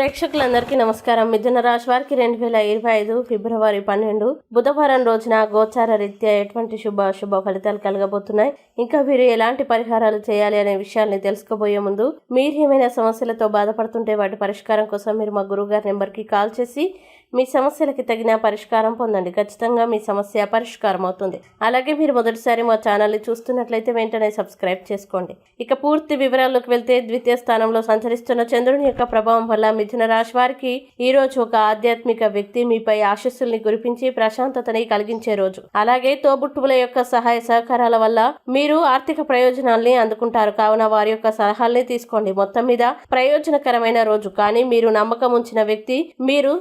ప్రేక్షకులందరికీ నమస్కారం. మిథున రాశి వారికి రెండు వేల ఇరవై ఐదు ఫిబ్రవరి పన్నెండు బుధవారం రోజున గోచార రీత్యా ఎటువంటి శుభ శుభ ఫలితాలు కలగబోతున్నాయి? ఇంకా వీరు ఎలాంటి పరిహారాలు చేయాలి అనే విషయాల్ని తెలుసుకోబోయే ముందు మీరు ఏమైనా సమస్యలతో బాధపడుతుంటే వాటి పరిష్కారం కోసం మీరు మా గురువుగారి నెంబర్కి కాల్ చేసి మీ సమస్యలకి తగిన పరిష్కారం పొందండి. ఖచ్చితంగా మీ సమస్య పరిష్కారం అవుతుంది. అలాగే మీరు మొదటిసారి మా ఛానల్ని చూస్తున్నట్లయితే వెంటనే సబ్స్క్రైబ్ చేసుకోండి. ఇక పూర్తి వివరాల్లోకి వెళ్తే ద్వితీయ స్థానంలో సంచరిస్తున్న చంద్రుని యొక్క ప్రభావం వల్ల మిథున రాశి వారికి ఈ రోజు ఒక ఆధ్యాత్మిక వ్యక్తి మీపై ఆశస్సుల్ని కురిపించి ప్రశాంతతని కలిగించే రోజు. అలాగే తోబుట్టువుల యొక్క సహాయ సహకారాల వల్ల మీరు ఆర్థిక ప్రయోజనాల్ని అందుకుంటారు. కావున వారి యొక్క సలహాల్ని తీసుకోండి. మొత్తం మీద ప్రయోజనకరమైన రోజు. కానీ మీరు నమ్మకం ఉంచిన వ్యక్తి మీరు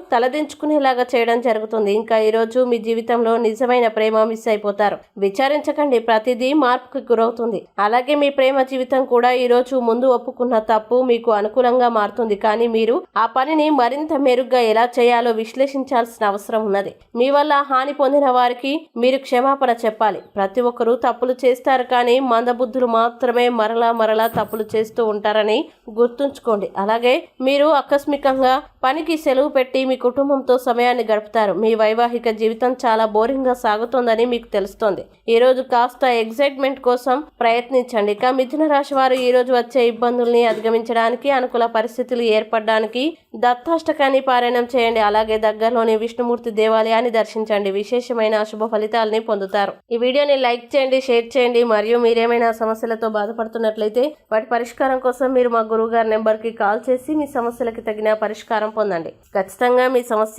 తలదించుకునేలాగా చేయడం జరుగుతుంది. ఇంకా ఈరోజు మీ జీవితంలో నిజమైన ప్రేమ మిస్ అయిపోతారు. విచారించకండి. ప్రతిదీ మార్పుకి గురవుతుంది. అలాగే మీ ప్రేమ జీవితం కూడా ఈ రోజు ముందు ఒప్పుకున్న తప్పు మీకు అనుకూలంగా మారుతుంది. కానీ మీరు ఆ పనిని మరింత మెరుగ్గా ఎలా చేయాలో విశ్లేషించాల్సిన అవసరం ఉన్నది. మీ వల్ల హాని పొందిన వారికి మీరు క్షమాపణ చెప్పాలి. ప్రతి ఒక్కరూ తప్పులు చేస్తారు కానీ మందబుద్ధులు మాత్రమే మరలా మరలా తప్పులు చేస్తూ ఉంటారని గుర్తుంచుకోండి. అలాగే మీరు ఆకస్మికంగా పనికి సెలవు పెట్టి మీ కుటుంబంతో సమయాన్ని గడుపుతారు. మీ వైవాహిక జీవితం చాలా బోరింగ్గా సాగుతోందని మీకు తెలుస్తోంది. ఈరోజు కాస్త ఎగ్జైట్మెంట్ కోసం ప్రయత్నించండి. ఇక మిథున రాశి వారు ఈరోజు వచ్చే ఇబ్బందుల్ని అధిగమించడానికి అనుకూల పరిస్థితులు ఏర్పడడానికి దత్తాష్టకాన్ని పారాయణం చేయండి. అలాగే దగ్గరలోని విష్ణుమూర్తి దేవాలయాన్ని దర్శించండి. విశేషమైన శుభ ఫలితాలని పొందుతారు. ఈ వీడియోని లైక్ చేయండి షేర్ చేయండి. మరియు మీరేమైనా సమస్యలతో బాధపడుతున్నట్లయితే వాటి పరిష్కారం కోసం మీరు మా గురువు గారి నెంబర్కి కాల్ చేసి మీ సమస్యలకి తగిన పరిష్కారం పొందండి. ఖచ్చితంగా మీ సమస్య